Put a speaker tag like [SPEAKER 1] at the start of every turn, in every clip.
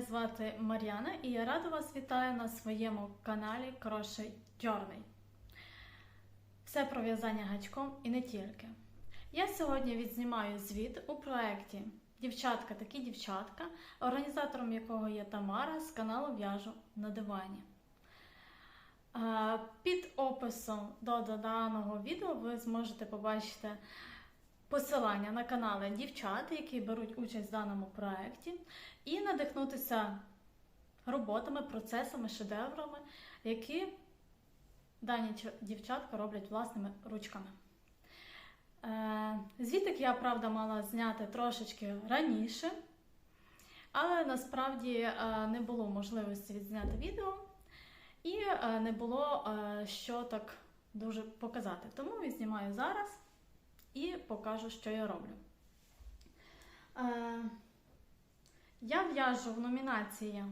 [SPEAKER 1] Мене звати Мар'яна і я рада вас вітаю на своєму каналі Крошей Journey. Все про в'язання гачком і не тільки. Я сьогодні відзнімаю звіт у проєкті Дівчатка такі дівчатка, організатором якого є Тамара з каналу В'яжу на дивані. Е, Під описом до даного відео ви зможете побачити посилання на канали дівчат, які беруть участь в даному проєкті, і надихнутися роботами, процесами, шедеврами, які дані дівчатка роблять власними ручками. Е, Звітик я, правда, мала зняти трошечки раніше, але насправді е, не було можливості відзняти відео і е, не було що так дуже показати. Тому відзнімаю зараз і покажу, що я роблю. Е, я в'яжу в номінації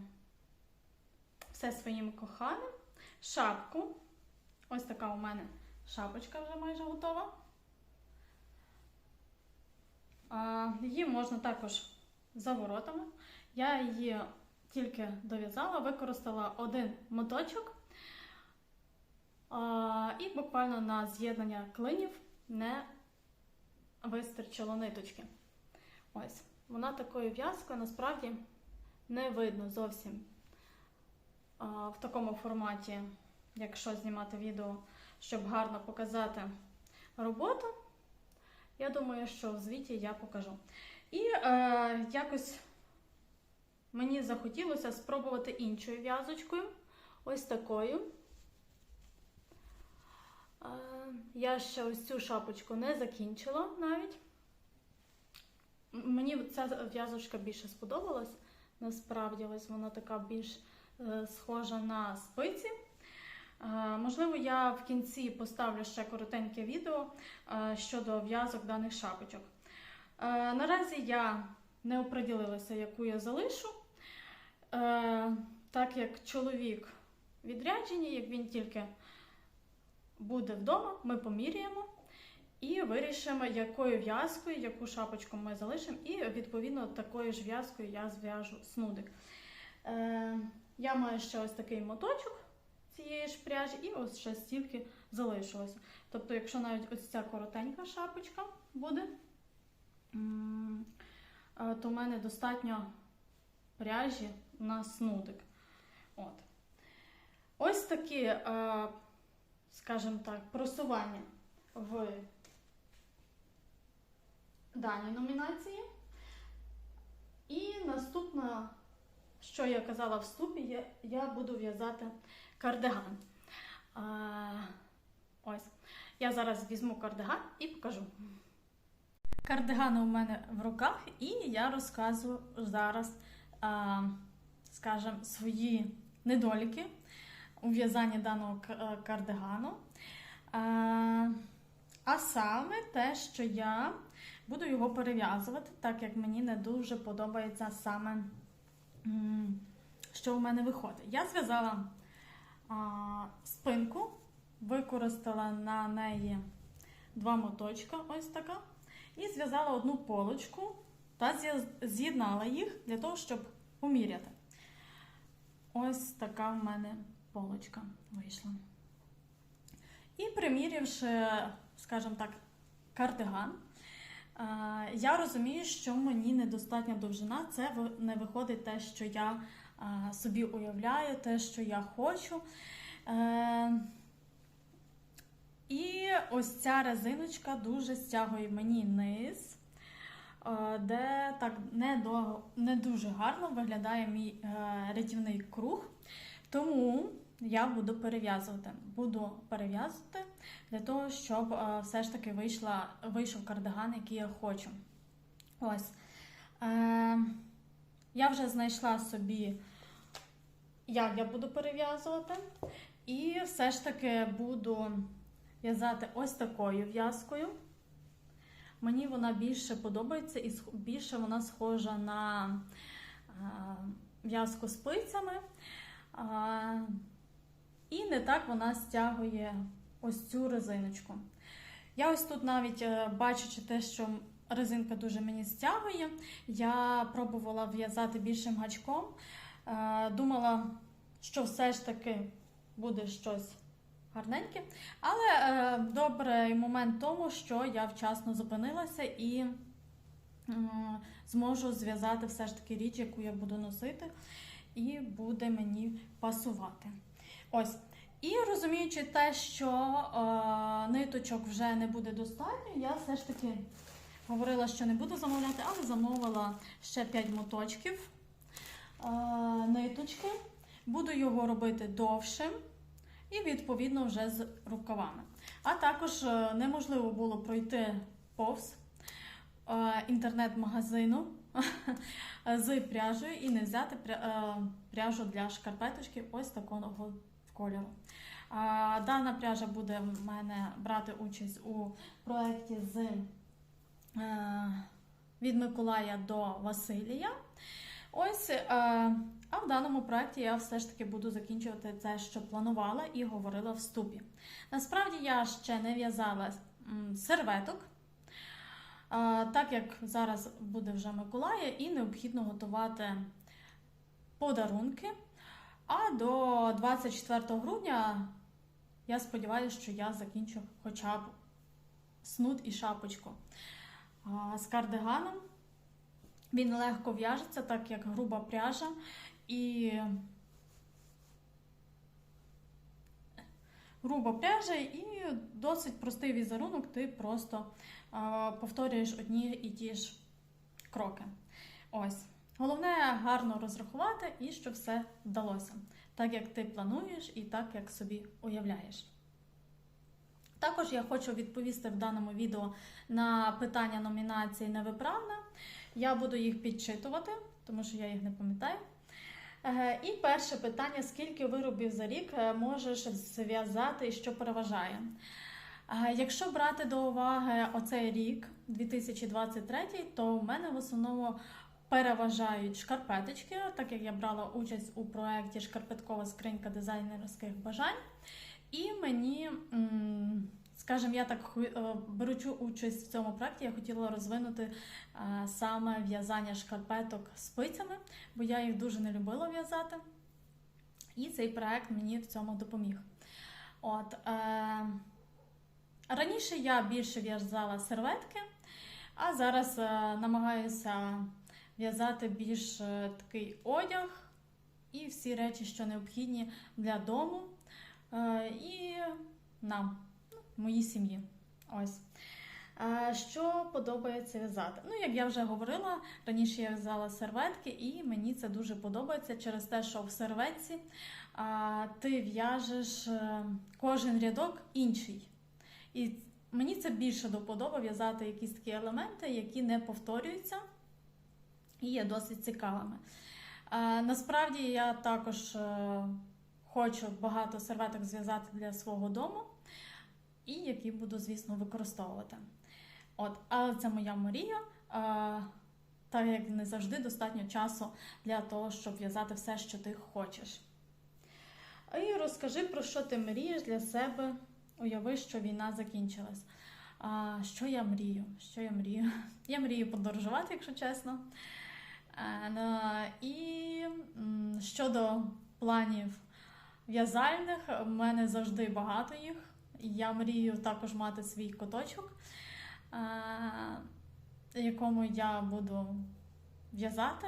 [SPEAKER 1] Все своїм коханим шапку. Ось така у мене шапочка вже майже готова. Е, її можна також за воротами. Я її тільки дов'язала, використала один моточок. Е, і буквально на з'єднання клинів не вистачило ниточки. Ось. Вона такою в'язкою насправді не видно зовсім в такому форматі, якщо знімати відео, щоб гарно показати роботу. Я думаю, що в звіті я покажу. І е, якось мені захотілося спробувати іншою в'язочкою. Ось такою. Я ще ось цю шапочку не закінчила навіть. Мені ця в'язочка більше сподобалась. Насправді, ось вона така більш е, схожа на спиці. Е, Можливо, я в кінці поставлю ще коротеньке відео е, щодо в'язок даних шапочок. Наразі я не оприділилася, яку я залишу, так як чоловік відряджені, як він тільки буде вдома, ми поміряємо і вирішимо, якою в'язкою, яку шапочку ми залишимо, і відповідно такою ж в'язкою я зв'яжу снудик. Е, я маю ще ось такий моточок цієї ж пряжі, і ось ще стільки залишилося. Тобто, якщо навіть ось ця коротенька шапочка буде, е, то в мене достатньо пряжі на снудик. От. Ось такі, е, скажімо так, просування в даній номінації. І наступне, що я казала в вступі, я, я буду в'язати кардиган. А, ось. Я зараз візьму кардиган і покажу. Кардиган у мене в руках, і я розказую зараз, скажімо, свої недоліки у в'язанні даного е, кардигану. А, а саме те, що я буду його перев'язувати, так як мені не дуже подобається саме, що у мене виходить. Я зв'язала спинку, використала на неї два моточка, ось така, і зв'язала одну полочку та з'єднала їх для того, щоб поміряти. Ось така в мене полочка вийшла. І примірявши, скажімо так, кардиган, е, я розумію, що мені недостатня довжина. Це не виходить те, що я е, собі уявляю, те, що я хочу. Е, І ось ця резиночка дуже стягує мені низ, де так не, до, не дуже гарно виглядає мій рятівний круг. Тому я буду перев'язувати. Буду перев'язувати для того, щоб е, все ж таки вийшла, вийшов кардиган, який я хочу. Ось. Е, я вже знайшла собі, як я буду перев'язувати. І все ж таки буду в'язати ось такою в'язкою. Мені вона більше подобається і більше вона схожа на е, в'язку спицями. А, і не так вона стягує ось цю резиночку. Я ось тут навіть е, бачачи те, що резинка дуже мені стягує. Я пробувала в'язати більшим гачком. Е, Думала, що все ж таки буде щось гарненьке. Але е, добрий момент тому, що я вчасно зупинилася і зможу зв'язати все ж таки річ, яку я буду носити, і буде мені пасувати. Ось. І розуміючи те, що е, ниточок вже не буде достатньо, я все ж таки говорила, що не буду замовляти, але замовила ще 5 моточків е, ниточки. Буду його робити довшим і, відповідно, вже з рукавами. А також е, неможливо було пройти повз е, інтернет-магазину з пряжею і не взяти е, пряжу для шкарпеточки ось такого кольору. Дана пряжа буде в мене брати участь у проєкті з е, від Миколая до Василія. Ось, е, а в даному проєкті я все ж таки буду закінчувати те, що планувала і говорила в ступі. Насправді я ще не в'язала серветок, так як зараз буде вже Миколая, і необхідно готувати подарунки. А до 24 грудня я сподіваюся, що я закінчу хоча б снуд і шапочку з кардиганом. Він легко в'яжеться, так як груба пряжа. І груба пряжа і досить простий візерунок, ти просто повторюєш одні і ті ж кроки. Ось. Головне гарно розрахувати і щоб все вдалося, так як ти плануєш і так, як собі уявляєш. Також я хочу відповісти в даному відео на питання номінації Невиправна. Я буду їх підчитувати, тому що я їх не пам'ятаю. Е, І перше питання: скільки виробів за рік е, можеш зв'язати і що переважає? Е, Якщо брати до уваги оцей рік, 2023, то в мене в основному переважають шкарпеточки, так як я брала участь у проєкті Шкарпеткова скринька дизайнерських бажань. І мені, скажімо, я так е, беручи участь в цьому проєкті, я хотіла розвинути е, саме в'язання шкарпеток спицями, бо я їх дуже не любила в'язати. І цей проєкт мені в цьому допоміг. От, е, раніше я більше в'язала серветки, а зараз е, намагаюся в'язати більш е, такий одяг і всі речі, що необхідні для дому е, і нам, ну, моїй сім'ї. Ось. Е, Що подобається в'язати? Ну, як я вже говорила, раніше я в'язала серветки, і мені це дуже подобається через те, що в серветці ти в'яжеш кожен рядок інший. І мені це більше до подоби в'язати якісь такі елементи, які не повторюються і є досить цікавими. Е, насправді я також е, хочу багато серветок зв'язати для свого дому, і які буду, звісно, використовувати. От, але це моя мрія, е, так як не завжди достатньо часу для того, щоб в'язати все, що ти хочеш. І розкажи, про що ти мрієш для себе. Уяви, що війна закінчилась. А, що я мрію? Що я мрію? Я мрію подорожувати, якщо чесно. Е, і щодо планів в'язальних, в мене завжди багато їх. Я мрію також мати свій куточок, е, якому я буду в'язати,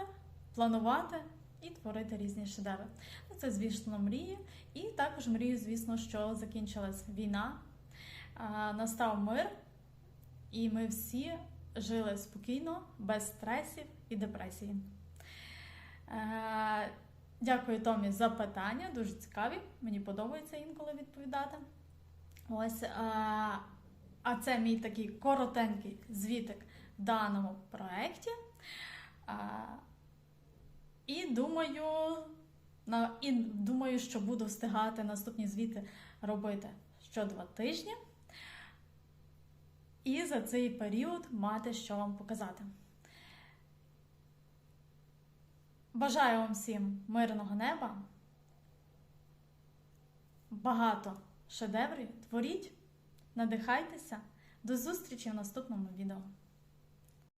[SPEAKER 1] планувати і творити різні шедеври. Ну, Це, звісно, мрії. І також мрію, звісно, що закінчилась війна, е, настав мир, і ми всі жили спокійно, без стресів і депресії. Е, Дякую Томі за питання, дуже цікаві. Мені подобається інколи відповідати. Ось, е, а це мій такий коротенький звітик в даному проєкті. Е, І думаю, і думаю, що буду встигати наступні звіти робити що два тижні. І за цей період мати що вам показати. Бажаю вам всім мирного неба, багато шедеврів, творіть, надихайтеся. До зустрічі в наступному відео.